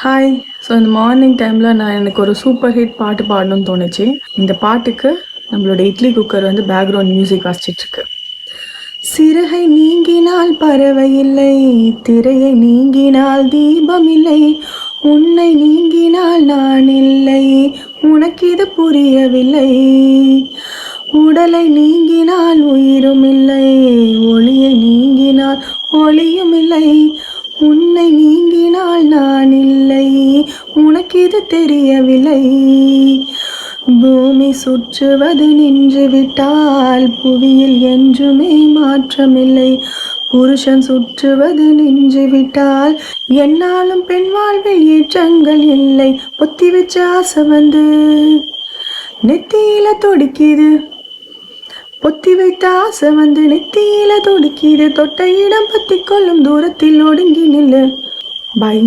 Hi so இந்த morning டைமில் நான் எனக்கு ஒரு சூப்பர் ஹிட் பாட்டு பாடணும்னு தோணுச்சு. இந்த பாட்டுக்கு நம்மளோட இட்லி குக்கர் வந்து பேக்ரவுண்ட் மியூசிக் வாசிச்சிட்ருக்கு சிறகை நீங்கினால் பறவை இல்லை திரையை நீங்கினால் தீபம் இல்லை உன்னை நீங்கினால் நான் இல்லை உனக்கு இது புரியவில்லை. உடலை நீங்கினால் உயிரும் இல்லை ஒளியை நீங்கினால் ஒளியும் இல்லை உன்னை தெரியவில்லை. பூமி சுற்றுவது நின்று விட்டால் புவியில் என்றுமே மாற்றமில்லை. புருஷன் சுற்றுவது நின்று விட்டால் என்னாலும் பெண் வாழ்வில் ஏற்றங்கள் இல்லை. பொத்தி வச்ச ஆசை வந்து நெத்தியில தொடுக்கிது. பொத்தி வைத்த ஆசை வந்து நெத்தியில துடிக்கிது. தொட்ட இடம் பத்தி கொள்ளும் தூரத்தில் ஒடுங்கி நில்லு. பை.